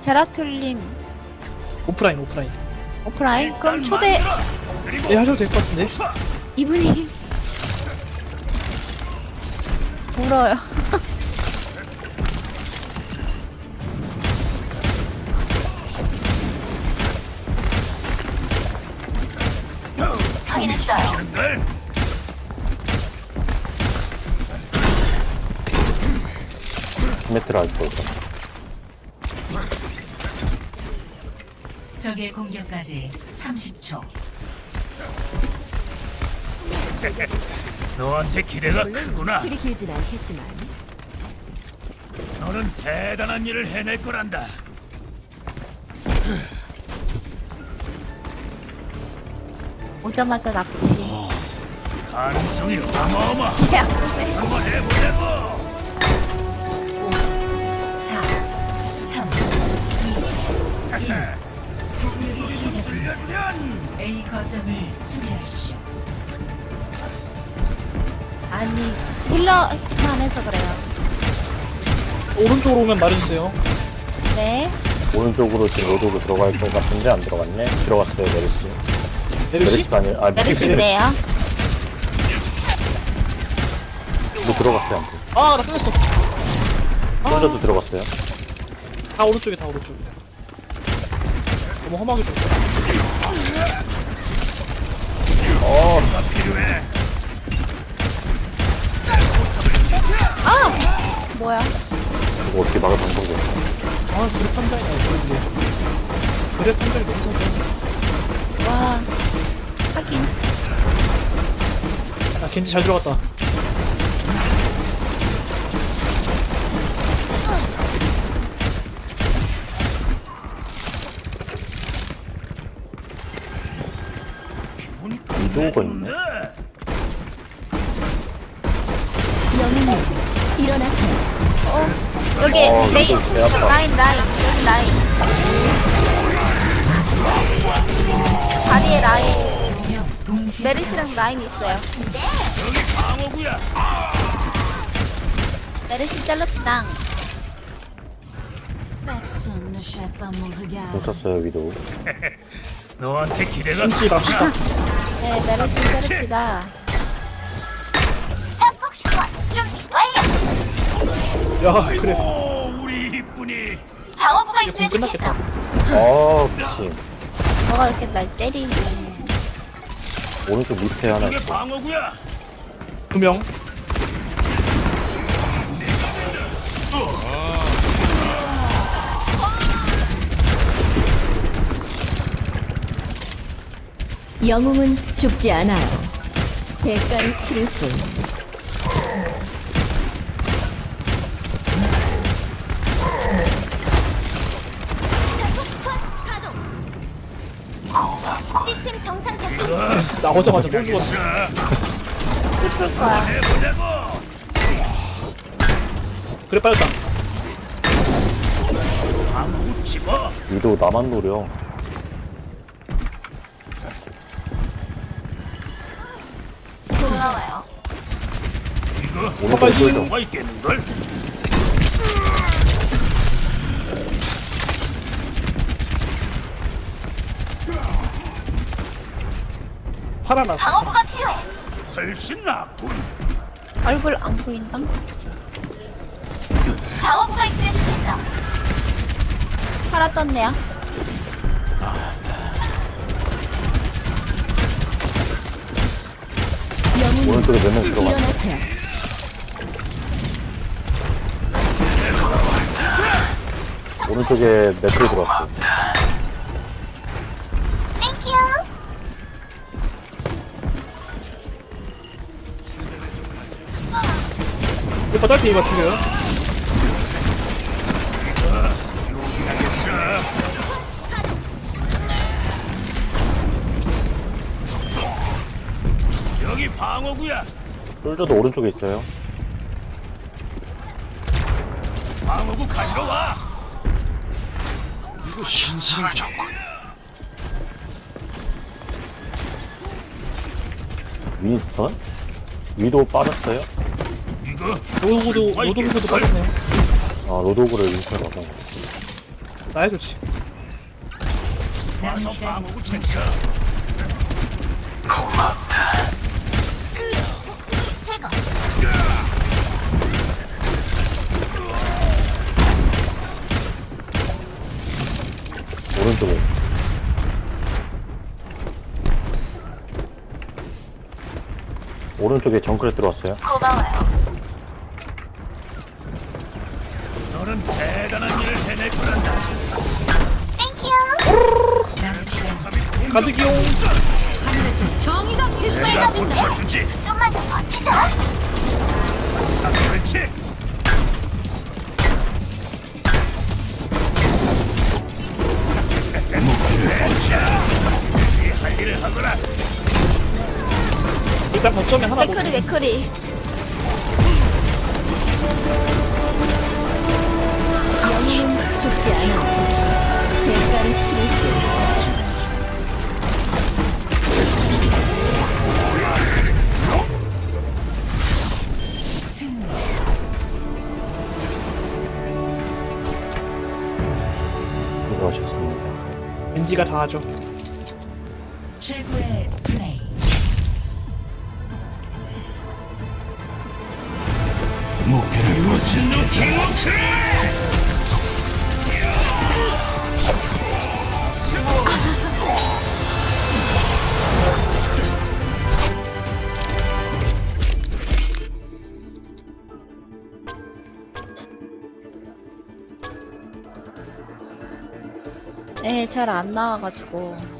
제라툴님. 오프라인 오프라인. 오프라인? 그럼 초대 예 하셔도 될 것 같은데. 이분이 울어요. 메트를 할 거예요. 적의 공격까지 30초. 너한테 기대가 크구나. 그리 길진 않겠지만 너는 대단한 일을 해낼 거란다. 오자마자 납치. 가능성이 어마어마. 야, 한번 해보자고. 4, 3, 2, 1. 년 A 거점을 수비하십시오. 아니 힐러만 해서 그래요. 오른쪽으로 오면 말해주세요 네. 오른쪽으로 지금 로드로 들어갈 것 같은데 안 들어갔네. 들어갔어요, 메르시. 메르시? 메르시가 아니, 아, 메르시인데요. 뭐 들어갔어요, 안 돼. 아나 끝냈어 솔저도 들어갔어요. 다 오른쪽에 다 오른쪽에 너무 험하게 좀 어, 필요해. 뭐야? 이거 어떻게 막을 방법이 없어. 아 그래 판단이 아니야 그래 판단이 너무 선해 와. 하긴. 아 겐지 잘 들어갔다 이도우가 있네. 영웅님 일어나세요 여기 어, 레인 이거 배 아파. 라인 라인 여기 라인. 다리에 라인. 메르시랑 라인 있어요. 메르시 regard 못 썼어요, 위도. 너한테 기대가 네, 메르시 자릅시다. 야 그래 오, 우리 이쁜이. 이제 공 끝났겠다 어, 미친. 뭐가 이렇게 날 때리니. 오른쪽 밑에 하나 있어. 방어구야. 두명 영웅은 죽지 않아요 대가를 치를 뿐 나오자마자 또 죽었어 슬플 거야. 해보자고. 그래 빠졌다. 위도 나만 노려. 오른쪽 훨씬 낫군. 얼굴 안 보인다. 팔아 떴네요. 영웅님 오른쪽에 몇 명 들어갔어. 일어나세요 오른쪽에 메트로 들어왔어. 이거 딸피 이거 튀겨요 여기 방어구야. 솔저도 오른쪽에 있어요. 방어구 가 지러 와. 윈스턴? 위도 빠졌어요? 이거 로도구도 로도구도? 빠졌네요 아, 로도그를 윈스턴 가서. 나야 좋지. 와 오른쪽에. 오른쪽에 정글에 들어왔어요. 너는 대단한 일을 해낼 거란다. 남은 시간 가득이요. 정의가 내가 고쳐주지. 좀만 더 버티자. 그렇지. 일단 거점에 하나 더. 맥크리, 맥크리. 영웅은 죽지 않아요. 대가를 치를 뿐. 승리. 수고하셨습니다. 왠지가 다 하죠. 목표를 이루었지. 네, 잘 안 나와가지고.